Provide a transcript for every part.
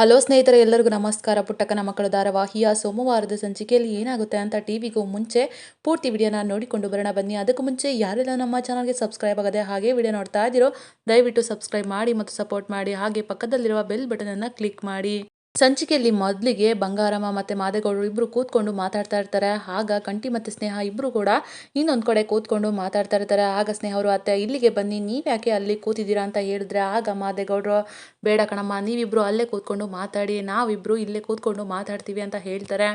Hello ಸ್ನೇಹಿತರೆ, ಎಲ್ಲರಿಗೂ ನಮಸ್ಕಾರ. ಪುಟ್ಟಕ್ಕನ ಮಕ್ಕಳು ಧಾರಾವಾಹಿಯ ಸೋಮವಾರದ ಸಂಚಿಕೆಯಲ್ಲಿ ಏನಾಗುತ್ತೆ ಅಂತ ಟಿವಿಗೂ ಮುಂಚೆ ಪೂರ್ತಿ ವಿಡಿಯೋನ ನೋಡಿಕೊಂಡು ಬರೋಣ ಬನ್ನಿ. ಅದಕ್ಕೂ ಮುಂಚೆ ಯಾರೆಲ್ಲ ನಮ್ಮ ಚಾನಲ್ಗೆ ಸಬ್ಸ್ಕ್ರೈಬ್ ಆಗದೆ ಹಾಗೆ ವಿಡಿಯೋ ನೋಡ್ತಾ ಇದ್ದೀರೋ, ದಯವಿಟ್ಟು ಸಬ್ಸ್ಕ್ರೈಬ್ ಮಾಡಿ ಮತ್ತು ಸಪೋರ್ಟ್ ಮಾಡಿ. ಹಾಗೆ ಪಕ್ಕದಲ್ಲಿರುವ ಬೆಲ್ ಬಟನನ್ನು ಕ್ಲಿಕ್ ಮಾಡಿ. ಸಂಚಿಕೆಯಲ್ಲಿ ಮೊದಲಿಗೆ ಬಂಗಾರಮ್ಮ ಮತ್ತು ಮಾದೇಗೌಡರು ಇಬ್ಬರು ಕೂತ್ಕೊಂಡು ಮಾತಾಡ್ತಾ ಇರ್ತಾರೆ. ಆಗ ಕಂಟಿ ಮತ್ತು ಸ್ನೇಹ ಇಬ್ಬರು ಕೂಡ ಇನ್ನೊಂದು ಕಡೆ ಕೂತ್ಕೊಂಡು ಮಾತಾಡ್ತಾ ಇರ್ತಾರೆ. ಆಗ ಸ್ನೇಹ ಅವರು, ಅತ್ತೆ, ಇಲ್ಲಿಗೆ ಬನ್ನಿ. ನೀವ್ಯಾಕೆ ಅಲ್ಲಿ ಕೂತಿದ್ದೀರಾ ಅಂತ ಹೇಳಿದ್ರೆ ಆಗ ಮಾದೇಗೌಡರು, ಬೇಡ ಕಣಮ್ಮ ನೀವಿಬ್ಬರು ಅಲ್ಲೇ ಕೂತ್ಕೊಂಡು ಮಾತಾಡಿ. ನಾವಿಬ್ಬರು ಇಲ್ಲೇ ಕೂತ್ಕೊಂಡು ಮಾತಾಡ್ತೀವಿ ಅಂತ ಹೇಳ್ತಾರೆ.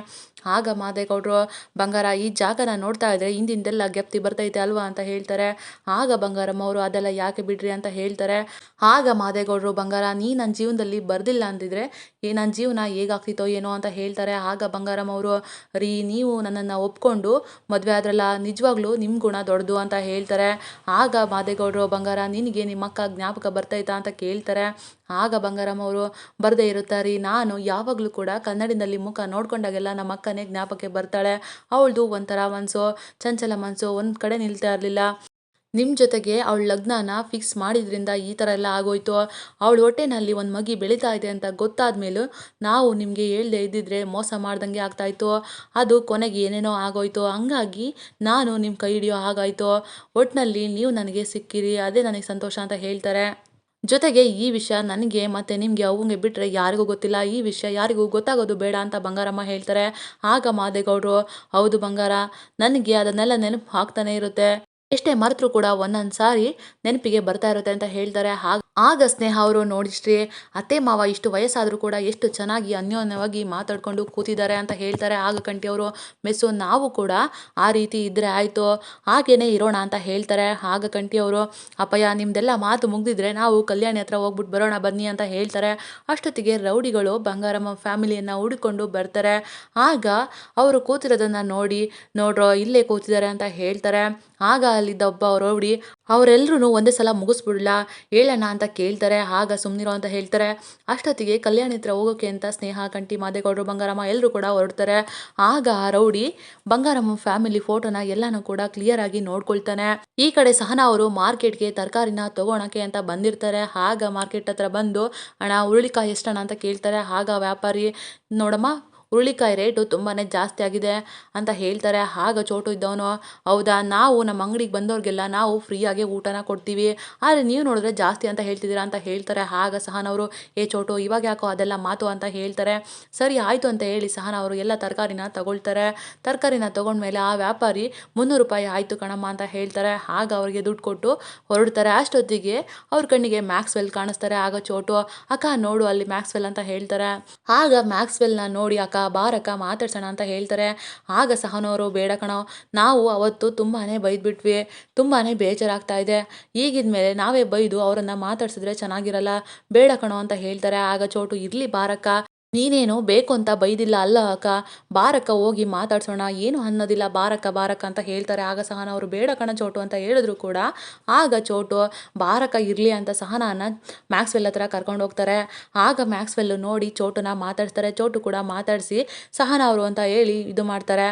ಆಗ ಮಾದೇಗೌಡರು, ಬಂಗಾರ, ಈ ಜಾಗನ ನೋಡ್ತಾ ಇದ್ರೆ ಹಿಂದಿಂದೆಲ್ಲ ಗೆಪ್ತಿ ಬರ್ತೈತೆ ಅಲ್ವಾ ಅಂತ ಹೇಳ್ತಾರೆ. ಆಗ ಬಂಗಾರಮ್ಮ ಅವರು, ಅದೆಲ್ಲ ಯಾಕೆ ಬಿಡ್ರಿ? ಅಂತ ಹೇಳ್ತಾರೆ. ಆಗ ಮಾದೇಗೌಡರು, ಬಂಗಾರ, ನೀ ನನ್ನ ಜೀವನದಲ್ಲಿ ಬರ್ದಿಲ್ಲ ಅಂದಿದ್ರೆ ಈ ನನ್ನ ಜೀವನ ಹೇಗಾಗ್ತಿತ್ತೋ ಏನೋ ಅಂತ ಹೇಳ್ತಾರೆ. ಆಗ ಬಂಗಾರಮ್ಮ ಅವರು, ರೀ, ನೀವು ನನ್ನನ್ನು ಒಪ್ಕೊಂಡು ಮದುವೆ ಆದ್ರಲ್ಲ, ನಿಜವಾಗ್ಲೂ ನಿಮ್ಮ ಗುಣ ದೊಡ್ಡದು ಅಂತ ಹೇಳ್ತಾರೆ. ಆಗ ಮಾದೇಗೌಡರು, ಬಂಗಾರ, ನಿನಗೆ ನಿಮ್ಮ ಅಕ್ಕ ಜ್ಞಾಪಕ ಬರ್ತೈತಾ ಅಂತ ಕೇಳ್ತಾರೆ. ಆಗ ಬಂಗಾರಮ್ಮ ಅವರು, ಬರದೇ ಇರುತ್ತಾರೆ ನಾನು ಯಾವಾಗಲೂ ಕೂಡ ಕನ್ನಡಿನಲ್ಲಿ ಮುಖ ನೋಡ್ಕೊಂಡಾಗೆಲ್ಲ ನಮ್ಮ ಅಕ್ಕನೇ ಜ್ಞಾಪಕಕ್ಕೆ ಬರ್ತಾಳೆ. ಅವಳದು ಒಂಥರ ಮನಸ್ಸು ಚಂಚಲ ಮನಸ್ಸು ಒಂದು ಕಡೆ ನಿಲ್ತಾ ಇರಲಿಲ್ಲ. ನಿಮ್ಮ ಜೊತೆಗೆ ಅವಳ ಲಗ್ನನ ಫಿಕ್ಸ್ ಮಾಡಿದ್ರಿಂದ ಈ ಥರ ಎಲ್ಲ ಆಗೋಯ್ತು. ಅವಳ ಹೊಟ್ಟೆನಲ್ಲಿ ಒಂದು ಮಗಿ ಬೆಳೀತಾ ಇದೆ ಅಂತ ಗೊತ್ತಾದ ಮೇಲೂ ನಾವು ನಿಮಗೆ ಹೇಳ್ದೆ ಇದ್ದಿದ್ರೆ ಮೋಸ ಮಾಡ್ದಂಗೆ ಆಗ್ತಾಯಿತ್ತು ಅದು ಕೊನೆಗೆ ಏನೇನೋ ಆಗೋಯ್ತು. ಹಂಗಾಗಿ ನಾನು ನಿಮ್ಮ ಕೈ ಹಿಡಿಯೋ ಹಾಗಾಯಿತು. ಒಟ್ಟಿನಲ್ಲಿ ನೀವು ನನಗೆ ಸಿಕ್ಕಿರಿ, ಅದೇ ನನಗೆ ಸಂತೋಷ ಅಂತ ಹೇಳ್ತಾರೆ. ಜೊತೆಗೆ ಈ ವಿಷಯ ನನಗೆ ಮತ್ತು ನಿಮಗೆ ಅವಂಗೆ ಬಿಟ್ಟರೆ ಯಾರಿಗೂ ಗೊತ್ತಿಲ್ಲ. ಈ ವಿಷಯ ಯಾರಿಗೂ ಗೊತ್ತಾಗೋದು ಬೇಡ ಅಂತ ಬಂಗಾರಮ್ಮ ಹೇಳ್ತಾರೆ. ಆಗ ಮಾದೇಗೌಡರು, ಹೌದು ಬಂಗಾರ, ನನಗೆ ಅದನ್ನೆಲ್ಲ ನೆನಪು ಹಾಕ್ತಾನೆ ಇರುತ್ತೆ. ಎಷ್ಟೇ ಮರೆತರೂ ಕೂಡ ಒಂದೊಂದು ಸಾರಿ ನೆನಪಿಗೆ ಬರ್ತಾ ಇರುತ್ತೆ ಅಂತ ಹೇಳ್ತಾರೆ. ಹಾಗ, ಆಗ ಸ್ನೇಹ ಅವರು ನೋಡಿಸ್ರಿ, ಅತ್ತೆ ಮಾವ ಇಷ್ಟು ವಯಸ್ಸಾದರೂ ಕೂಡ ಎಷ್ಟು ಚೆನ್ನಾಗಿ ಅನ್ಯೋನ್ಯವಾಗಿ ಮಾತಾಡ್ಕೊಂಡು ಕೂತಿದ್ದಾರೆ ಅಂತ ಹೇಳ್ತಾರೆ. ಆಗ ಕಂಟಿ ಅವರು, ಮೆಸ್ಸು, ನಾವು ಕೂಡ ಆ ರೀತಿ ಇದ್ದರೆ ಆಯಿತು, ಹಾಗೇನೆ ಇರೋಣ ಅಂತ ಹೇಳ್ತಾರೆ. ಆಗ ಕಂಟಿ ಅವರು, ಅಪ್ಪಯ್ಯ, ನಿಮ್ದೆಲ್ಲ ಮಾತು ಮುಗ್ದಿದ್ರೆ ನಾವು ಕಲ್ಯಾಣಿ ಹತ್ರ ಹೋಗ್ಬಿಟ್ಟು ಬರೋಣ ಬನ್ನಿ ಅಂತ ಹೇಳ್ತಾರೆ. ಅಷ್ಟೊತ್ತಿಗೆ ರೌಡಿಗಳು ಬಂಗಾರಮ್ಮ ಫ್ಯಾಮಿಲಿಯನ್ನು ಹುಡುಕೊಂಡು ಬರ್ತಾರೆ. ಆಗ ಅವರು ಕೂತಿರೋದನ್ನು ನೋಡಿ, ನೋಡ್ರೋ, ಇಲ್ಲೇ ಕೂತಿದ್ದಾರೆ ಅಂತ ಹೇಳ್ತಾರೆ. ಆಗ ಅಲ್ಲಿದ್ದ ಒಬ್ಬ ರೌಡಿ ಅವರೆಲ್ಲರೂ ಒಂದೇ ಸಲ ಮುಗಿಸ್ಬಿಡ್ಲ? ಹೇಳೋಣ ಅಂತ ಕೇಳ್ತಾರೆ. ಆಗ ಸುಮ್ಮನಿರೋ ಅಂತ ಹೇಳ್ತಾರೆ. ಅಷ್ಟೊತ್ತಿಗೆ ಕಲ್ಯಾಣ ಹತ್ರ ಹೋಗೋಕೆ ಅಂತ ಸ್ನೇಹ ಕಂಟಿ ಮಾದೇಗೌಡರು, ಬಂಗಾರಮ್ಮ ಎಲ್ಲರೂ ಕೂಡ ಹೊರಡ್ತಾರೆ. ಆಗ ಆ ರೌಡಿ ಬಂಗಾರಮ್ಮ ಫ್ಯಾಮಿಲಿ ಫೋಟೋನ ಎಲ್ಲಾನು ಕೂಡ ಕ್ಲಿಯರ್ ಆಗಿ ನೋಡ್ಕೊಳ್ತಾನೆ. ಈ ಕಡೆ ಸಹನಾ ಅವರು ಮಾರ್ಕೆಟ್ಗೆ ತರಕಾರಿನ ತಗೋಣಕ್ಕೆ ಅಂತ ಬಂದಿರ್ತಾರೆ. ಆಗ ಮಾರ್ಕೆಟ್ ಹತ್ರ ಬಂದು, ಅಣ್ಣ ಉರುಳಿಕಾಯಿ ಎಷ್ಟಣ್ಣ? ಅಂತ ಕೇಳ್ತಾರೆ. ಆಗ ವ್ಯಾಪಾರಿ, ನೋಡಮ್ಮ ಹುರುಳಿಕಾಯಿ ರೇಟು ತುಂಬಾ ಜಾಸ್ತಿ ಆಗಿದೆ ಅಂತ ಹೇಳ್ತಾರೆ. ಆಗ ಚೋಟು ಇದ್ದವನು, ಹೌದಾ, ನಾವು ನಮ್ಮ ಅಂಗಡಿಗೆ ಬಂದವ್ರಿಗೆಲ್ಲ ನಾವು ಫ್ರೀಯಾಗಿ ಊಟನ ಕೊಡ್ತೀವಿ. ಆದರೆ ನೀವು ನೋಡಿದ್ರೆ ಜಾಸ್ತಿ ಅಂತ ಹೇಳ್ತಿದ್ದೀರಾ ಅಂತ ಹೇಳ್ತಾರೆ. ಆಗ ಸಹನವರು ಏ ಚೋಟು, ಇವಾಗ ಯಾಕೋ ಅದೆಲ್ಲ ಮಾತು? ಅಂತ ಹೇಳ್ತಾರೆ. ಸರಿ, ಆಯಿತು ಅಂತ ಹೇಳಿ ಸಹನ ಅವರು ಎಲ್ಲ ತರಕಾರಿನ ತಗೊಳ್ತಾರೆ. ತರಕಾರಿನ ತಗೊಂಡ್ಮೇಲೆ ಆ ವ್ಯಾಪಾರಿ, ಮುನ್ನೂರು ರೂಪಾಯಿ ಆಯಿತು ಕಣಮ್ಮ ಅಂತ ಹೇಳ್ತಾರೆ. ಆಗ ಅವರಿಗೆ ದುಡ್ಡು ಕೊಟ್ಟು ಹೊರಡ್ತಾರೆ. ಅಷ್ಟೊತ್ತಿಗೆ ಅವ್ರ ಕಣ್ಣಿಗೆ ಮ್ಯಾಕ್ಸ್ವೆಲ್ ಕಾಣಿಸ್ತಾರೆ. ಆಗ ಚೋಟು, ಅಕ್ಕ, ನೋಡು ಅಲ್ಲಿ ಮ್ಯಾಕ್ಸ್ವೆಲ್ ಅಂತ ಹೇಳ್ತಾರೆ. ಆಗ ಮ್ಯಾಕ್ಸ್ವೆಲ್ನ ನೋಡಿ, ಅಕ್ಕ ಬಾರಕ್ಕ ಮಾತಾಡ್ಸೋಣ ಅಂತ ಹೇಳ್ತಾರೆ. ಆಗ ಸಹನವರು ಬೇಡ ಕಣೋ, ನಾವು ಅವತ್ತು ತುಂಬಾ ಬೈದ್ಬಿಟ್ವಿ ತುಂಬಾ ಬೇಜಾರಾಗ್ತಾ ಇದೆ. ಈಗಿದ ಮೇಲೆ ನಾವೇ ಬೈದು ಅವರನ್ನು ಮಾತಾಡ್ಸಿದ್ರೆ ಚೆನ್ನಾಗಿರಲ್ಲ, ಬೇಡ ಕಣೋ ಅಂತ ಹೇಳ್ತಾರೆ. ಆಗ ಚೋಟು, ಇರಲಿ ಬಾರಕ್ಕ. ನೀನೇನು ಬೇಕು ಅಂತ ಬೈದಿಲ್ಲ ಅಲ್ಲ ಅಕ್ಕ? ಬಾರಕ್ಕ ಹೋಗಿ ಮಾತಾಡ್ಸೋಣ. ಏನು ಅನ್ನೋದಿಲ್ಲ. ಬಾರಕ್ಕ ಬಾರಕ್ಕ ಅಂತ ಹೇಳ್ತಾರೆ. ಆಗ ಸಹನ ಅವರು, ಬೇಡ ಕಣ ಚೋಟು ಅಂತ ಹೇಳಿದ್ರು ಕೂಡ. ಆಗ ಚೋಟು, ಬಾರಕ್ಕ ಇರಲಿ ಅಂತ ಸಹನಾನ ಮ್ಯಾಕ್ಸ್ವೆಲ್ ಹತ್ರ ಕರ್ಕೊಂಡು ಹೋಗ್ತಾರೆ. ಆಗ ಮ್ಯಾಕ್ಸ್ವೆಲ್ ನೋಡಿ ಚೋಟುನ ಮಾತಾಡ್ತಾರೆ ಚೋಟು ಕೂಡ ಮಾತಾಡಿಸಿ ಸಹನ ಅವರು ಅಂತ ಹೇಳಿ ಇದು ಮಾಡ್ತಾರೆ.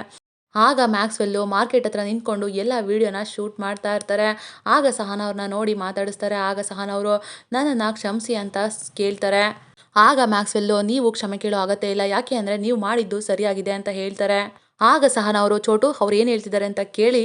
ಆಗ ಮ್ಯಾಕ್ಸ್ವೆಲ್ಲು ಮಾರ್ಕೆಟ್ ಹತ್ರ ನಿಂತ್ಕೊಂಡು ಎಲ್ಲ ವೀಡಿಯೋನ ಶೂಟ್ ಮಾಡ್ತಾ ಇರ್ತಾರೆ. ಆಗ ಸಹನ ಅವ್ರನ್ನ ನೋಡಿ ಮಾತಾಡಿಸ್ತಾರೆ. ಆಗ ಸಹನ ಅವರು, ನನ್ನನ್ನು ಕ್ಷಮಿಸಿ ಅಂತ ಕೇಳ್ತಾರೆ. ಆಗ ಮ್ಯಾಕ್ಸ್ವೆಲ್ಲು, ನೀವು ಕ್ಷಮೆ ಕೇಳೋ ಅಗತ್ಯ ಇಲ್ಲ. ಯಾಕೆ ಅಂದರೆ ನೀವು ಮಾಡಿದ್ದು ಸರಿಯಾಗಿದೆ ಅಂತ ಹೇಳ್ತಾರೆ. ಆಗ ಸಹನ ಅವರು, ಚೋಟು, ಅವ್ರು ಏನು ಹೇಳ್ತಿದ್ದಾರೆ ಅಂತ ಕೇಳಿ,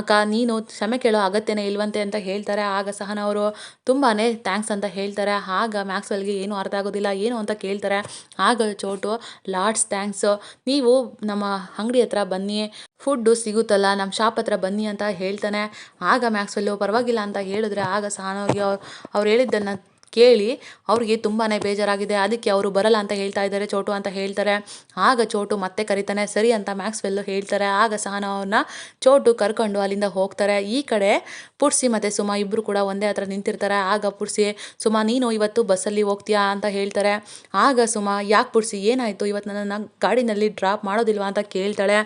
ಅಕ್ಕ, ನೀನು ಕ್ಷಮೆ ಕೇಳೋ ಅಗತ್ಯನೇ ಇಲ್ವಂತೆ ಅಂತ ಹೇಳ್ತಾರೆ. ಆಗ ಸಹನ ಅವರು ತುಂಬಾ ಥ್ಯಾಂಕ್ಸ್ ಅಂತ ಹೇಳ್ತಾರೆ. ಆಗ ಮ್ಯಾಕ್ಸ್ವೆಲ್ಗೆ ಏನು ಅರ್ಥ ಆಗೋದಿಲ್ಲ, ಏನು ಅಂತ ಕೇಳ್ತಾರೆ. ಆಗ ಚೋಟು, ಲಾರ್ಡ್ಸ್, ಥ್ಯಾಂಕ್ಸು. ನೀವು ನಮ್ಮ ಅಂಗಡಿ ಹತ್ರ ಬನ್ನಿ. ಫುಡ್ಡು ಸಿಗುತ್ತಲ್ಲ, ನಮ್ಮ ಶಾಪ್ ಹತ್ರ ಬನ್ನಿ ಅಂತ ಹೇಳ್ತಾನೆ. ಆಗ ಮ್ಯಾಕ್ಸ್ವೆಲ್ಲು, ಪರವಾಗಿಲ್ಲ ಅಂತ ಹೇಳಿದ್ರೆ, ಆಗ ಸಹನವ್ರಿಗೆ ಅವ್ರು ಅವ್ರು ಹೇಳಿದ್ದನ್ನು ಕೇಳಿ ಅವ್ರಿಗೆ ತುಂಬಾ ಬೇಜಾರಾಗಿದೆ, ಅದಕ್ಕೆ ಅವರು ಬರಲ್ಲ ಅಂತ ಹೇಳ್ತಾ ಇದ್ದಾರೆ, ಚೋಟು ಅಂತ ಹೇಳ್ತಾರೆ. ಆಗ ಚೋಟು ಮತ್ತೆ ಕರಿತಾನೆ, ಸರಿ ಅಂತ ಮ್ಯಾಕ್ಸ್ವೆಲ್ಲು ಹೇಳ್ತಾರೆ. ಆಗ ಸಹನ ಅವ್ರನ್ನ ಚೋಟು ಕರ್ಕೊಂಡು ಅಲ್ಲಿಂದ ಹೋಗ್ತಾರೆ. ಈ ಕಡೆ ಪುಡ್ಸಿ ಮತ್ತು ಸುಮಾ ಇಬ್ಬರು ಕೂಡ ಒಂದೇ ಹತ್ರ ನಿಂತಿರ್ತಾರೆ. ಆಗ ಪುಡ್ಸಿ, ಸುಮಾ, ನೀನು ಇವತ್ತು ಬಸ್ಸಲ್ಲಿ ಹೋಗ್ತೀಯಾ? ಅಂತ ಹೇಳ್ತಾರೆ. ಆಗ ಸುಮಾ, ಯಾಕೆ ಪುಡ್ಸಿ, ಏನಾಯಿತು? ಇವತ್ತು ನನ್ನನ್ನು ಗಾಡಿನಲ್ಲಿ ಡ್ರಾಪ್ ಮಾಡೋದಿಲ್ವಾ? ಅಂತ ಕೇಳ್ತಾಳೆ.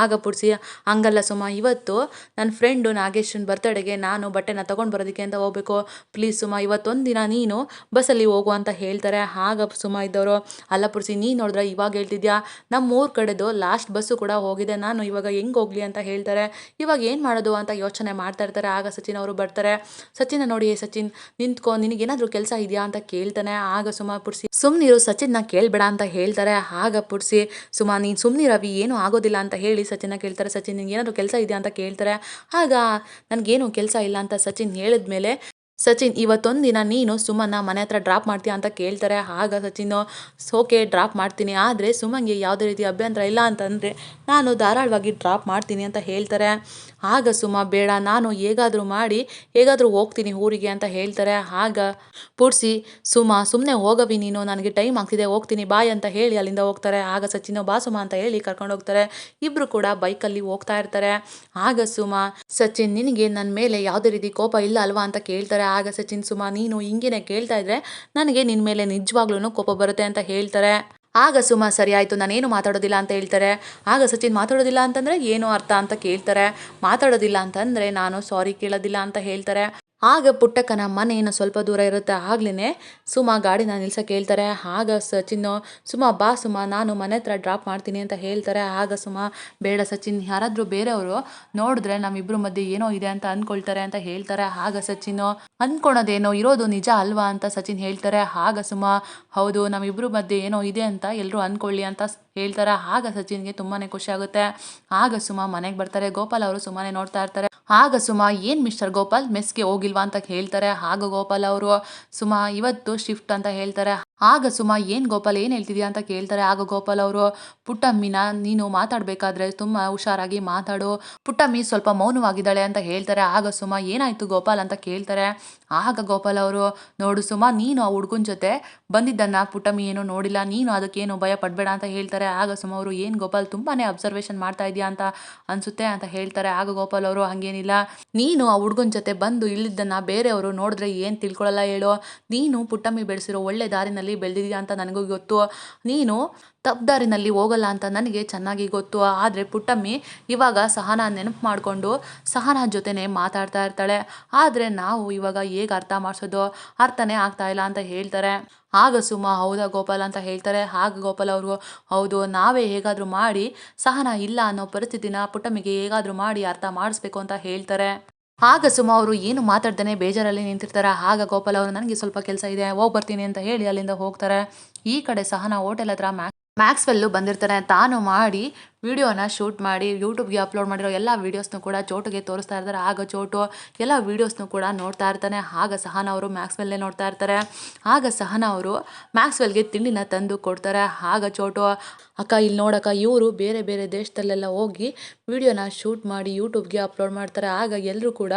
ಆಗ ಪುಡ್ಸಿ, ಹಂಗಲ್ಲ ಸುಮಾ, ಇವತ್ತು ನನ್ನ ಫ್ರೆಂಡು ನಾಗೇಶನ್ ಬರ್ತಡೆಗೆ ನಾನು ಬಟ್ಟೆನ ತೊಗೊಂಡು ಬರೋದಕ್ಕೆ ಅಂತ ಹೋಗ್ಬೇಕು. ಪ್ಲೀಸ್ ಸುಮಾ, ಇವತ್ತೊಂದು ದಿನ ನೀನು ನೀನು ಬಸ್ಸಲ್ಲಿ ಹೋಗು ಅಂತ ಹೇಳ್ತಾರೆ. ಆಗ ಸುಮ ಇದ್ದವರು, ಅಲ್ಲ ಪುರ್ಸಿ ನೀನು ನೋಡಿದ್ರೆ ಇವಾಗ ಹೇಳ್ತಿದ್ಯಾ? ನಮ್ಮ ಊರ ಕಡೆದು ಲಾಸ್ಟ್ ಬಸ್ಸು ಕೂಡ ಹೋಗಿದೆ. ನಾನು ಇವಾಗ ಹೆಂಗೆ ಹೋಗ್ಲಿ ಅಂತ ಹೇಳ್ತಾರೆ. ಇವಾಗ ಏನು ಮಾಡೋದು ಅಂತ ಯೋಚನೆ ಮಾಡ್ತಾ ಇರ್ತಾರೆ. ಆಗ ಸಚಿನ್ ಅವರು ಬರ್ತಾರೆ. ಸಚಿನ ನೋಡಿ, "ಏ ಸಚಿನ್, ನಿಂತ್ಕೊ, ನಿನಗೇನಾದರೂ ಕೆಲಸ ಇದೆಯಾ? ಅಂತ ಕೇಳ್ತಾನೆ. ಆಗ ಸುಮಾ ಪುರ್ಸಿ ಸುಮ್ನಿರು, ಸಚಿನ್ನ ಕೇಳಬೇಡ ಅಂತ ಹೇಳ್ತಾರೆ. ಆಗ ಪುರ್ಸಿ ಸುಮಾ ನೀನು ಸುಮ್ನಿರವಿ ಏನೂ ಆಗೋದಿಲ್ಲ ಅಂತ ಹೇಳಿ ಸಚಿನ್ನ ಕೇಳ್ತಾರೆ. ಸಚಿನ್ ನಿನ್ಗೆ ಏನಾದರೂ ಕೆಲಸ ಇದೆಯಾ? ಅಂತ ಕೇಳ್ತಾರೆ. ಆಗ, ನನಗೇನು ಕೆಲಸ ಇಲ್ಲ ಅಂತ ಸಚಿನ್ ಹೇಳಿದ್ಮೇಲೆ ಸಚಿನ್, ಇವತ್ತೊಂದು ದಿನ ನೀನು ಸುಮನ್ನ ಮನೆ ಹತ್ರ ಡ್ರಾಪ್ ಮಾಡ್ತೀಯ ಅಂತ ಕೇಳ್ತಾರೆ. ಆಗ ಸಚಿನ್ ಓಕೆ ಡ್ರಾಪ್ ಮಾಡ್ತೀನಿ. ಆದರೆ ಸುಮನ್ಗೆ ಯಾವುದೇ ರೀತಿ ಅಭ್ಯಂತರ ಇಲ್ಲ ಅಂತಂದರೆ, ನಾನು ಧಾರಾಳವಾಗಿ ಡ್ರಾಪ್ ಮಾಡ್ತೀನಿ ಅಂತ ಹೇಳ್ತಾರೆ. ಆಗ ಸುಮ, ಬೇಡ, ನಾನು ಹೇಗಾದರೂ ಮಾಡಿ, ಹೇಗಾದರೂ ಹೋಗ್ತೀನಿ ಊರಿಗೆ ಅಂತ ಹೇಳ್ತಾರೆ. ಆಗ ಪುಡ್ಸಿ, ಸುಮ ಸುಮ್ಮನೆ ಹೋಗವಿ ನೀನು, ನನಗೆ ಟೈಮ್ ಆಗ್ತಿದೆ, ಹೋಗ್ತೀನಿ, ಬಾಯ್ ಅಂತ ಹೇಳಿ ಅಲ್ಲಿಂದ ಹೋಗ್ತಾರೆ. ಆಗ ಸಚಿನ್ ಬಾ ಸುಮ ಅಂತ ಹೇಳಿ ಕರ್ಕೊಂಡು ಹೋಗ್ತಾರೆ. ಇಬ್ಬರು ಕೂಡ ಬೈಕಲ್ಲಿ ಹೋಗ್ತಾ ಇರ್ತಾರೆ. ಆಗ ಸುಮ, ಸಚಿನ್, ನಿನಗೆ ನನ್ನ ಮೇಲೆ ಯಾವುದೇ ರೀತಿ ಕೋಪ ಇಲ್ಲ ಅಲ್ವಾ ಅಂತ ಕೇಳ್ತಾರೆ. ಆಗ ಸಚಿನ್, ಸುಮ, ನೀನು ಹಿಂಗೇನೆ ಕೇಳ್ತಾ ಇದ್ರೆ ನನಗೆ ನಿನ್ನ ಮೇಲೆ ನಿಜವಾಗ್ಲೂ ಕೋಪ ಬರುತ್ತೆ ಅಂತ ಹೇಳ್ತಾರೆ. ಆಗ ಸುಮ ಸರಿ ಆಯಿತು, ನಾನೇನು ಮಾತಾಡೋದಿಲ್ಲ ಅಂತ ಹೇಳ್ತಾರೆ. ಆಗ ಸಚಿನ್ ಮಾತಾಡೋದಿಲ್ಲ ಅಂತಂದರೆ ಏನು ಅರ್ಥ ಅಂತ ಕೇಳ್ತಾರೆ. ಮಾತಾಡೋದಿಲ್ಲ ಅಂತಂದರೆ ನಾನು ಸಾರಿ ಕೇಳೋದಿಲ್ಲ ಅಂತ ಹೇಳ್ತಾರೆ. ಆಗ ಪುಟ್ಟಕ್ಕನ ಮನೆ ಏನೋ ಸ್ವಲ್ಪ ದೂರ ಇರುತ್ತೆ. ಆಗ್ಲೇ ಸುಮ ಗಾಡಿನ ನಿಲ್ಸಕ್ಕೆ ಹೇಳ್ತಾರೆ. ಆಗ ಸಚಿನ್, ಸುಮ ಬಾ ಸುಮ, ನಾನು ಮನೆ ಹತ್ರ ಡ್ರಾಪ್ ಮಾಡ್ತೀನಿ ಅಂತ ಹೇಳ್ತಾರೆ. ಆಗ ಸುಮ, ಬೇಡ ಸಚಿನ್, ಯಾರಾದರೂ ಬೇರೆಯವರು ನೋಡಿದ್ರೆ ನಮ್ಮಿಬ್ಬರ ಮಧ್ಯೆ ಏನೋ ಇದೆ ಅಂತ ಅಂದ್ಕೊಳ್ತಾರೆ ಅಂತ ಹೇಳ್ತಾರೆ. ಆಗ ಸಚಿನ್ ಅಂದ್ಕೊಳೋದೇನೋ ಇರೋದು ನಿಜ ಅಲ್ವಾ ಅಂತ ಸಚಿನ್ ಹೇಳ್ತಾರೆ. ಆಗ ಸುಮ, ಹೌದು ನಮ್ಮಿಬ್ಬರ ಮಧ್ಯೆ ಏನೋ ಇದೆ ಅಂತ ಎಲ್ಲರೂ ಅಂದ್ಕೊಳ್ಳಿ ಅಂತ ಹೇಳ್ತಾರೆ. ಆಗ ಸಚಿನ್ಗೆ ತುಂಬಾನೇ ಖುಷಿ ಆಗುತ್ತೆ. ಆಗ ಸುಮ ಮನೆಗೆ ಬರ್ತಾರೆ. ಗೋಪಾಲ್ ಅವರು ಸುಮ್ಮನೆ ನೋಡ್ತಾ ಇರ್ತಾರೆ. ಆಗ ಸುಮಾ, ಏನು ಮಿಸ್ಟರ್ ಗೋಪಾಲ್ ಮೆಸ್ಗೆ ಹೋಗಿಲ್ವಾ ಅಂತ ಹೇಳ್ತಾರೆ ಆಗ ಗೋಪಾಲ್ ಅವರು, ಸುಮಾ, ಇವತ್ತು ಶಿಫ್ಟ್ ಅಂತ ಹೇಳ್ತಾರೆ. ಆಗ ಸುಮ, ಏನು ಗೋಪಾಲ್, ಏನು ಹೇಳ್ತಿದ್ಯಾ ಅಂತ ಕೇಳ್ತಾರೆ. ಆಗ ಗೋಪಾಲ್ ಅವರು ಪುಟ್ಟಮ್ಮಿನ ನೀನು ಮಾತಾಡಬೇಕಾದ್ರೆ ತುಂಬ ಹುಷಾರಾಗಿ ಮಾತಾಡು. ಪುಟ್ಟಮ್ಮಿ ಸ್ವಲ್ಪ ಮೌನವಾಗಿದ್ದಾಳೆ ಅಂತ ಹೇಳ್ತಾರೆ. ಆಗ ಸುಮ, ಏನಾಯಿತು ಗೋಪಾಲ್? ಅಂತ ಕೇಳ್ತಾರೆ. ಆಗ ಗೋಪಾಲ್ ಅವರು, ನೋಡು ಸುಮ, ನೀನು ಆ ಹುಡುಗನ ಜೊತೆ ಬಂದಿದ್ದನ್ನ ಪುಟ್ಟಮ್ಮಿ ಏನು ನೋಡಿಲ್ಲ. ನೀನು ಅದಕ್ಕೇನು ಭಯ ಪಡಬೇಡ ಅಂತ ಹೇಳ್ತಾರೆ. ಆಗ ಸುಮ ಅವರು, ಏನು ಗೋಪಾಲ್ ತುಂಬಾ ಅಬ್ಸರ್ವೇಷನ್ ಮಾಡ್ತಾ ಇದೆಯಾ ಅಂತ ಅನಿಸುತ್ತೆ ಅಂತ ಹೇಳ್ತಾರೆ. ಆಗ ಗೋಪಾಲ್ ಅವರು, ಹಂಗೇನಿಲ್ಲ. ನೀನು ಆ ಹುಡುಗನ ಜೊತೆ ಬಂದು ಇಲ್ಲಿದ್ದನ್ನ ಬೇರೆಯವರು ನೋಡಿದ್ರೆ ಏನು ತಿಳ್ಕೊಳ್ಳಲ್ಲ ಹೇಳೋ. ನೀನು ಪುಟ್ಟಮ್ಮಿ ಬೆಳೆಸಿರೋ ಒಳ್ಳೆ ದಾರಿನಲ್ಲಿ ಬೆಳೆದಿದ್ಯಾ ಅಂತ ನನಗೂ ಗೊತ್ತು. ನೀನು ತಪ್ಪು ದಾರಿನಲ್ಲಿ ಹೋಗಲ್ಲ ಅಂತ ನನಗೆ ಚೆನ್ನಾಗಿ ಗೊತ್ತು. ಆದರೆ ಪುಟ್ಟಮ್ಮಿ ಇವಾಗ ಸಹನ ನೆನಪು ಮಾಡಿಕೊಂಡು ಸಹನ ಜೊತೆನೇ ಮಾತಾಡ್ತಾ ಇರ್ತಾಳೆ. ಆದರೆ ನಾವು ಇವಾಗ ಹೇಗೆ ಅರ್ಥ ಮಾಡಿಸೋದು? ಅರ್ಥನೇ ಆಗ್ತಾ ಇಲ್ಲ ಅಂತ ಹೇಳ್ತಾರೆ. ಆಗ ಸುಮ, ಹೌದಾ ಗೋಪಾಲ? ಅಂತ ಹೇಳ್ತಾರೆ. ಆಗ ಗೋಪಾಲ ಅವರು, ಹೌದು, ನಾವೇ ಹೇಗಾದರೂ ಮಾಡಿ ಸಹನ ಇಲ್ಲ ಅನ್ನೋ ಪರಿಸ್ಥಿತಿನ ಪುಟ್ಟಮ್ಮಿಗೆ ಹೇಗಾದರೂ ಮಾಡಿ ಅರ್ಥ ಮಾಡಿಸ್ಬೇಕು ಅಂತ ಹೇಳ್ತಾರೆ. ಆಗ ಸುಮ ಅವರು ಏನು ಮಾತಾಡ್ತಾನೆ ಬೇಜಾರಲ್ಲಿ ನಿಂತಿರ್ತಾರೆ. ಆಗ ಗೋಪಾಲ್ ಅವರು ನನಗೆ ಸ್ವಲ್ಪ ಕೆಲಸ ಇದೆ, ಹೋಗಿ ಬರ್ತೀನಿ ಅಂತ ಹೇಳಿ ಅಲ್ಲಿಂದ ಹೋಗ್ತಾರೆ. ಈ ಕಡೆ ಸಹನ ಹೋಟೆಲ್ ಹತ್ರ ಮ್ಯಾಕ್ ಮ್ಯಾಕ್ಸ್ವೆಲ್ಲು ಬಂದಿರ್ತಾರೆ ತಾನು ಮಾಡಿ ವಿಡಿಯೋನ ಶೂಟ್ ಮಾಡಿ ಯೂಟ್ಯೂಬ್ಗೆ ಅಪ್ಲೋಡ್ ಮಾಡಿರೋ ಎಲ್ಲ ವೀಡಿಯೋಸ್ನು ಕೂಡ ಚೋಟುಗೆ ತೋರಿಸ್ತಾ ಇರ್ತಾರೆ. ಆಗ ಚೋಟು ಎಲ್ಲ ವೀಡಿಯೋಸ್ನು ಕೂಡ ನೋಡ್ತಾ ಇರ್ತಾನೆ. ಆಗ ಸಹನ ಅವರು ಮ್ಯಾಕ್ಸ್ವೆಲ್ಲೇ ನೋಡ್ತಾ ಇರ್ತಾರೆ. ಆಗ ಸಹನ ಅವರು ಮ್ಯಾಕ್ಸ್ವೆಲ್ಗೆ ತಿಂಡಿನ ತಂದು ಕೊಡ್ತಾರೆ. ಆಗ ಚೋಟು, ಅಕ್ಕ ಇಲ್ಲಿ ನೋಡಕ್ಕ, ಇವರು ಬೇರೆ ಬೇರೆ ದೇಶದಲ್ಲೆಲ್ಲ ಹೋಗಿ ವಿಡಿಯೋನ ಶೂಟ್ ಮಾಡಿ ಯೂಟ್ಯೂಬ್ಗೆ ಅಪ್ಲೋಡ್ ಮಾಡ್ತಾರೆ. ಆಗ ಎಲ್ಲರೂ ಕೂಡ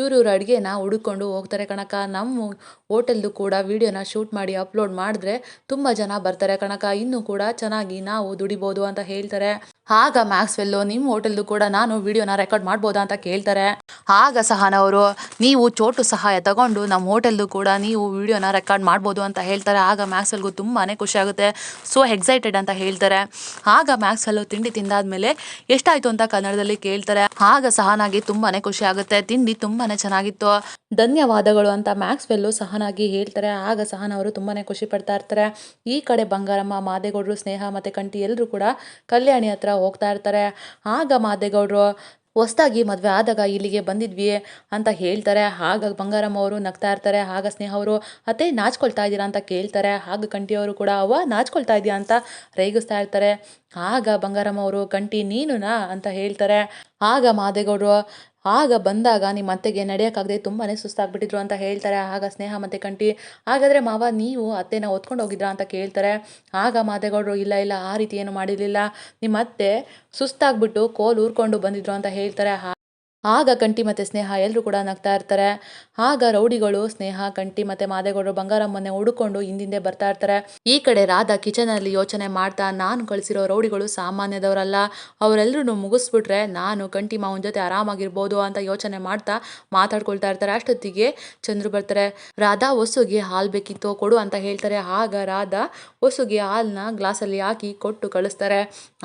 ಇವ್ರಿವ್ರ ಅಡುಗೆನ ಹುಡುಕೊಂಡು ಹೋಗ್ತಾರೆ ಕಣಕ ನಮ್ಮ ಹೋಟೆಲ್ದು ಕೂಡ ವಿಡಿಯೋನ ಶೂಟ್ ಮಾಡಿ ಅಪ್ಲೋಡ್ ಮಾಡಿದ್ರೆ ತುಂಬ ಜನ ಬರ್ತಾರೆ ಕಣಕ ಇನ್ನೂ ಕೂಡ ಚೆನ್ನಾಗಿ ನಾವು ದುಡಿಬೋದು ಅಂತ ಹೇಳ್ತಾರೆ. ಆಗ ಮ್ಯಾಕ್ಸ್ವೆಲ್ಲು ನಿಮ್ಮ ಹೋಟೆಲ್ದು ಕೂಡ ನಾನು ವೀಡಿಯೋನ ರೆಕಾರ್ಡ್ ಮಾಡ್ಬೋದಾ ಅಂತ ಕೇಳ್ತಾರೆ. ಆಗ ಸಹನವರು ನೀವು ಚೋಟು ಸಹಾಯ ತಗೊಂಡು ನಮ್ಮ ಹೋಟೆಲ್ದು ಕೂಡ ನೀವು ವಿಡಿಯೋನ ರೆಕಾರ್ಡ್ ಮಾಡ್ಬೋದು ಅಂತ ಹೇಳ್ತಾರೆ. ಆಗ ಮ್ಯಾಕ್ಸ್ವೆಲ್ಗೂ ತುಂಬಾ ಖುಷಿ ಆಗುತ್ತೆ. ಸೊ ಎಕ್ಸೈಟೆಡ್ ಅಂತ ಹೇಳ್ತಾರೆ. ಆಗ ಮ್ಯಾಕ್ಸ್ವೆಲ್ಲು ತಿಂಡಿ ತಿಂದಾದ್ಮೇಲೆ ಎಷ್ಟಾಯ್ತು ಅಂತ ಕನ್ನಡದಲ್ಲಿ ಕೇಳ್ತಾರೆ. ಆಗ ಸಹನಾಗಿ ತುಂಬಾನೇ ಖುಷಿ ಆಗುತ್ತೆ. ತಿಂಡಿ ತುಂಬಾನೇ ಚೆನ್ನಾಗಿತ್ತು. ಧನ್ಯವಾದಗಳು ಅಂತ ಮ್ಯಾಕ್ಸ್ವೆಲ್ಲು ಸಹನಾಗಿ ಹೇಳ್ತಾರೆ. ಆಗ ಸಹನ ಅವರು ತುಂಬಾನೇ ಖುಷಿ ಪಡ್ತಾ ಇರ್ತಾರೆ. ಈ ಕಡೆ ಬಂಗಾರಮ್ಮ, ಮಾದೇಗೌಡರು, ಸ್ನೇಹ ಮತ್ತೆ ಕಂಟಿ ಎಲ್ಲರೂ ಕೂಡ ಕಲ್ಯಾಣಿ ಹತ್ರ ಹೋಗ್ತಾ ಇರ್ತಾರೆ. ಆಗ ಮಾದೇಗೌಡರು ಹೊಸ್ದಾಗಿ ಮದುವೆ ಆದಾಗ ಇಲ್ಲಿಗೆ ಬಂದಿದ್ವಿ ಅಂತ ಹೇಳ್ತಾರೆ. ಆಗ ಬಂಗಾರಮ್ಮ ಅವರು ನಗ್ತಾ ಇರ್ತಾರೆ. ಆಗ ಸ್ನೇಹ ಅವರು, ಅತ್ತೆ, ನಾಚ್ಕೊಳ್ತಾ ಇದ್ದೀರಾ ಅಂತ ಕೇಳ್ತಾರೆ. ಆಗ ಕಂಟಿಯವರು ಕೂಡ, ಅವ್ವ, ನಾಚ್ಕೊಳ್ತಾ ಇದೆಯಾ ಅಂತ ರೇಗಿಸ್ತಾ ಇರ್ತಾರೆ. ಆಗ ಬಂಗಾರಮ್ಮ ಅವರು, ಕಂಟಿ ನೀನುನಾ? ಅಂತ ಹೇಳ್ತಾರೆ. ಆಗ ಮಾದೇಗೌಡರು ಆಗ ಬಂದಾಗ ನಿಮ್ಮ ಅತ್ತೆಗೆ ನಡೆಯೋಕ್ಕಾಗದೆ ತುಂಬಾ ಸುಸ್ತಾಗ್ಬಿಟ್ಟಿದ್ರು ಅಂತ ಹೇಳ್ತಾರೆ. ಆಗ ಸ್ನೇಹ ಮತ್ತೆ ಕಂಟಿ ಹಾಗಾದರೆ ಮಾವ, ನೀವು ಅತ್ತೆನ ಹೊತ್ಕೊಂಡು ಹೋಗಿದ್ರಾ ಅಂತ ಕೇಳ್ತಾರೆ. ಆಗ ಮಾದೇಗೌಡರು ಇಲ್ಲ ಇಲ್ಲ, ಆ ರೀತಿ ಏನು ಮಾಡಿರಲಿಲ್ಲ. ನಿಮ್ಮ ಅತ್ತೆ ಸುಸ್ತಾಗ್ಬಿಟ್ಟು ಕೋಲ್ ಊರ್ಕೊಂಡು ಬಂದಿದ್ರು ಅಂತ ಹೇಳ್ತಾರೆ. ಆಗ ಕಂಟಿ ಮತ್ತು ಸ್ನೇಹ ಎಲ್ಲರೂ ಕೂಡ ನಗ್ತಾ ಇರ್ತಾರೆ. ಆಗ ರೌಡಿಗಳು ಸ್ನೇಹ ಕಂಟಿ ಮತ್ತು ಮಾದೇಗೌಡರು ಬಂಗಾರಮ್ಮನ್ನೇ ಹುಡುಕೊಂಡು ಹಿಂದಿಂದೆ ಬರ್ತಾ ಇರ್ತಾರೆ. ಈ ಕಡೆ ರಾಧಾ ಕಿಚನಲ್ಲಿ ಯೋಚನೆ ಮಾಡ್ತಾ ನಾನು ಕಳಿಸಿರೋ ರೌಡಿಗಳು ಸಾಮಾನ್ಯದವರಲ್ಲ. ಅವರೆಲ್ಲರೂ ಮುಗಿಸ್ಬಿಟ್ರೆ ನಾನು ಕಂಟಿ ಮಾವನ ಜೊತೆ ಆರಾಮಾಗಿರ್ಬೋದು ಅಂತ ಯೋಚನೆ ಮಾಡ್ತಾ ಮಾತಾಡ್ಕೊಳ್ತಾ ಇರ್ತಾರೆ. ಅಷ್ಟೊತ್ತಿಗೆ ಚಂದ್ರು ಬರ್ತಾರೆ. ರಾಧಾ ಒಸುಗೆ ಹಾಲು ಬೇಕಿತ್ತು ಕೊಡು ಅಂತ ಹೇಳ್ತಾರೆ. ಆಗ ರಾಧಾ ಒಸುಗೆ ಹಾಲನ್ನ ಗ್ಲಾಸಲ್ಲಿ ಹಾಕಿ ಕೊಟ್ಟು ಕಳಿಸ್ತಾರೆ.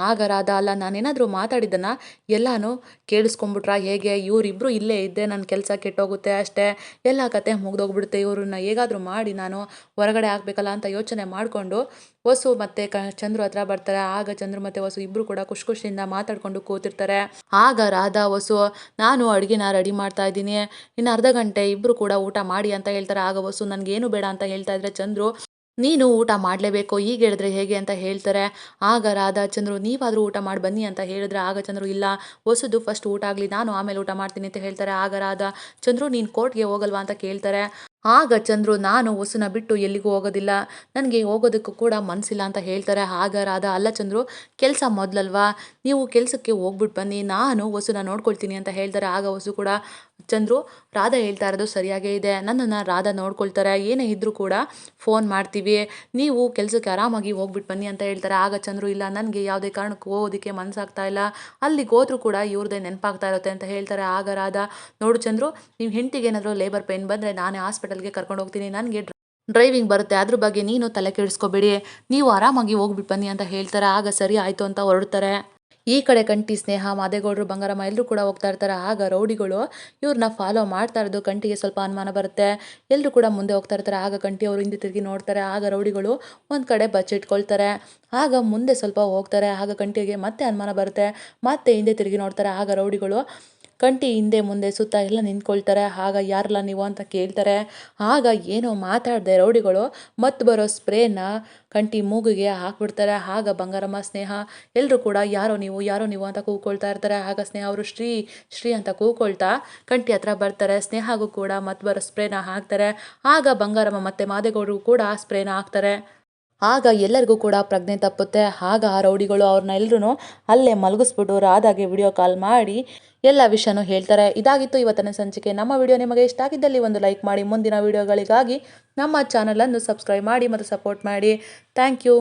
ಆಗ ರಾಧಾ ಅಲ್ಲ, ನಾನೇನಾದರೂ ಮಾತಾಡಿದ್ದನ್ನು ಎಲ್ಲಾನು ಕೇಳಿಸ್ಕೊಂಬಿಟ್ರಾ ಹೇಗೆ? ಇವರಿಬ್ಬರು ಇಲ್ಲೇ ಇದ್ದೆ ನನ್ನ ಕೆಲಸ ಕೆಟ್ಟೋಗುತ್ತೆ ಅಷ್ಟೇ. ಎಲ್ಲ ಕತೆ ಮುಗ್ದೋಗ್ಬಿಡುತ್ತೆ, ಇವ್ರನ್ನ ಹೇಗಾದರೂ ಮಾಡಿ ನಾನು ಹೊರಗಡೆ ಹಾಕ್ಬೇಕಲ್ಲ ಅಂತ ಯೋಚನೆ ಮಾಡಿಕೊಂಡು ವಸು ಮತ್ತು ಕ, ಚಂದ್ರು ಹತ್ರ ಬರ್ತಾರೆ. ಆಗ ಚಂದ್ರು ಮತ್ತು ವಸು ಇಬ್ಬರು ಕೂಡ ಖುಷಿ ಖುಷಿಯಿಂದ ಮಾತಾಡ್ಕೊಂಡು ಕೂತಿರ್ತಾರೆ. ಆಗ ರಾಧಾ, ವಸು, ನಾನು ಅಡುಗೆನ ರೆಡಿ ಮಾಡ್ತಾ ಇದ್ದೀನಿ. ಇನ್ನು ಅರ್ಧ ಗಂಟೆ ಇಬ್ಬರು ಕೂಡ ಊಟ ಮಾಡಿ ಅಂತ ಹೇಳ್ತಾರೆ. ಆಗ ವಸು, ನನಗೇನು ಬೇಡ ಅಂತ ಹೇಳ್ತಾ ಇದ್ರೆ ಚಂದ್ರು ನೀನು ಊಟ ಮಾಡಲೇಬೇಕು ಈಗ ಹೇಳಿದ್ರೆ ಹೇಗೆ ಅಂತ ಹೇಳ್ತಾರೆ. ಆಗ ರಾಧಾ ಚಂದ್ರು ನೀವಾದರೂ ಊಟ ಮಾಡಿ ಬನ್ನಿ ಅಂತ ಹೇಳಿದ್ರೆ, ಆಗ ಚಂದ್ರು, ಇಲ್ಲ, ಹೊಸದು ಫಸ್ಟ್ ಊಟ ಆಗಲಿ, ನಾನು ಆಮೇಲೆ ಊಟ ಮಾಡ್ತೀನಿ ಅಂತ ಹೇಳ್ತಾರೆ. ಆಗ ರಾಧಾ ಚಂದ್ರು ನೀನು ಕೋರ್ಟ್ಗೆ ಹೋಗಲ್ವಾ ಅಂತ ಕೇಳ್ತಾರೆ. ಆಗ ಚಂದ್ರು, ನಾನು ಹೊಸನ ಬಿಟ್ಟು ಎಲ್ಲಿಗೂ ಹೋಗೋದಿಲ್ಲ. ನನಗೆ ಹೋಗೋದಕ್ಕೂ ಕೂಡ ಮನಸ್ಸಿಲ್ಲ ಅಂತ ಹೇಳ್ತಾರೆ. ಆಗ ರಾಧ, ಅಲ್ಲ ಚಂದ್ರು, ಕೆಲಸ ಮೊದಲಲ್ವಾ? ನೀವು ಕೆಲಸಕ್ಕೆ ಹೋಗ್ಬಿಟ್ಟು ಬನ್ನಿ, ನಾನು ಹೊಸನ ನೋಡ್ಕೊಳ್ತೀನಿ ಅಂತ ಹೇಳ್ತಾರೆ. ಆಗ ಹೊಸು ಕೂಡ ಚಂದ್ರು, ರಾಧಾ ಹೇಳ್ತಾ ಇರೋದು ಸರಿಯಾಗೇ ಇದೆ. ನನ್ನನ್ನು ರಾಧಾ ನೋಡ್ಕೊಳ್ತಾರೆ. ಏನೇ ಇದ್ದರೂ ಕೂಡ ಫೋನ್ ಮಾಡ್ತೀವಿ. ನೀವು ಕೆಲಸಕ್ಕೆ ಆರಾಮಾಗಿ ಹೋಗ್ಬಿಟ್ಟು ಬನ್ನಿ ಅಂತ ಹೇಳ್ತಾರೆ. ಆಗ ಚಂದ್ರು, ಇಲ್ಲ, ನನಗೆ ಯಾವುದೇ ಕಾರಣಕ್ಕೂ ಹೋಗೋದಕ್ಕೆ ಮನಸ್ಸಾಗ್ತಾ ಇಲ್ಲ. ಅಲ್ಲಿಗೆ ಹೋದರೂ ಕೂಡ ಇವ್ರದ್ದೇ ನೆನಪಾಗ್ತಾ ಇರುತ್ತೆ ಅಂತ ಹೇಳ್ತಾರೆ. ಆಗ ರಾಧಾ, ನೋಡು ಚಂದ್ರು, ನೀವು ಹೆಂಡತಿಗೆ ಏನಾದರೂ ಲೇಬರ್ ಪೇನ್ ಬಂದರೆ ನಾನೇ ಹಾಸ್ಪಿಟಲ್ಗೆ ಕರ್ಕೊಂಡು ಹೋಗ್ತೀನಿ. ನನಗೆ ಡ್ರೈವಿಂಗ್ ಬರುತ್ತೆ. ಅದ್ರ ಬಗ್ಗೆ ನೀನು ತಲೆ ಕೆಡಿಸ್ಕೋಬೇಡಿ. ನೀವು ಆರಾಮಾಗಿ ಹೋಗ್ಬಿಟ್ಟು ಬನ್ನಿ ಅಂತ ಹೇಳ್ತಾರೆ. ಆಗ ಸರಿ ಆಯಿತು ಅಂತ ಹೊರಡ್ತಾರೆ. ಈ ಕಡೆ ಕಂಠಿ ಸ್ನೇಹ, ಮಾದೇಗೌಡರು, ಬಂಗಾರಮ್ಮ ಎಲ್ಲರೂ ಕೂಡ ಹೋಗ್ತಾ ಇರ್ತಾರೆ. ಆಗ ರೌಡಿಗಳು ಇವ್ರನ್ನ ಫಾಲೋ ಮಾಡ್ತಾ ಇರೋದು ಕಂಟಿಗೆ ಸ್ವಲ್ಪ ಅನುಮಾನ ಬರುತ್ತೆ. ಎಲ್ಲರೂ ಕೂಡ ಮುಂದೆ ಹೋಗ್ತಾ ಇರ್ತಾರೆ. ಆಗ ಕಂಠಿ ಅವರು ಹಿಂದೆ ತಿರುಗಿ ನೋಡ್ತಾರೆ. ಆಗ ರೌಡಿಗಳು ಒಂದು ಕಡೆ ಬಚ್ಚಿಟ್ಕೊಳ್ತಾರೆ. ಆಗ ಮುಂದೆ ಸ್ವಲ್ಪ ಹೋಗ್ತಾರೆ. ಆಗ ಕಂಟಿಗೆ ಮತ್ತೆ ಅನುಮಾನ ಬರುತ್ತೆ. ಮತ್ತೆ ಹಿಂದೆ ತಿರುಗಿ ನೋಡ್ತಾರೆ. ಆಗ ರೌಡಿಗಳು ಕಂಟಿ ಹಿಂದೆ ಮುಂದೆ ಸುತ್ತ ಎಲ್ಲ ನಿಂತ್ಕೊಳ್ತಾರೆ. ಆಗ ಯಾರಲ್ಲ ನೀವು ಅಂತ ಕೇಳ್ತಾರೆ. ಆಗ ಏನೋ ಮಾತಾಡಿದೆ ರೌಡಿಗಳು. ಮತ್ತು ಬರೋ ಸ್ಪ್ರೇನ ಕಂಟಿ ಮೂಗಿಗೆ ಹಾಕ್ಬಿಡ್ತಾರೆ. ಆಗ ಬಂಗಾರಮ್ಮ, ಸ್ನೇಹ ಎಲ್ಲರೂ ಕೂಡ ಯಾರೋ ನೀವು ಯಾರೋ ನೀವು ಅಂತ ಕೂಗ್ಕೊಳ್ತಾ ಇರ್ತಾರೆ. ಆಗ ಸ್ನೇಹ ಅವರು ಶ್ರೀ ಶ್ರೀ ಅಂತ ಕೂಗ್ಕೊಳ್ತಾ ಕಂಟಿ ಹತ್ರ ಬರ್ತಾರೆ. ಸ್ನೇಹಗೂ ಕೂಡ ಮತ್ತು ಬರೋ ಸ್ಪ್ರೇನ ಹಾಕ್ತಾರೆ. ಆಗ ಬಂಗಾರಮ್ಮ ಮತ್ತು ಮಾದೇಗೌಡರು ಕೂಡ ಸ್ಪ್ರೇನ ಹಾಕ್ತಾರೆ. ಆಗ ಎಲ್ಲರಿಗೂ ಕೂಡ ಪ್ರಜ್ಞೆ ತಪ್ಪುತ್ತೆ. ಆಗ ಆ ರೌಡಿಗಳು ಅವ್ರನ್ನ ಎಲ್ಲರೂ ಅಲ್ಲೇ ಮಲಗಿಸ್ಬಿಟ್ಟು ರಾಧಾಗೆ ವಿಡಿಯೋ ಕಾಲ್ ಮಾಡಿ ಎಲ್ಲ ವಿಷಯನೂ ಹೇಳ್ತಾರೆ. ಇದಾಗಿತ್ತು ಇವತ್ತಿನ ಸಂಚಿಕೆ. ನಮ್ಮ ವಿಡಿಯೋ ನಿಮಗೆ ಇಷ್ಟ ಆಗಿದ್ದಲ್ಲಿ ಒಂದು ಲೈಕ್ ಮಾಡಿ. ಮುಂದಿನ ವಿಡಿಯೋಗಳಿಗಾಗಿ ನಮ್ಮ ಚಾನಲನ್ನು ಸಬ್ಸ್ಕ್ರೈಬ್ ಮಾಡಿ ಮತ್ತು ಸಪೋರ್ಟ್ ಮಾಡಿ. Thank you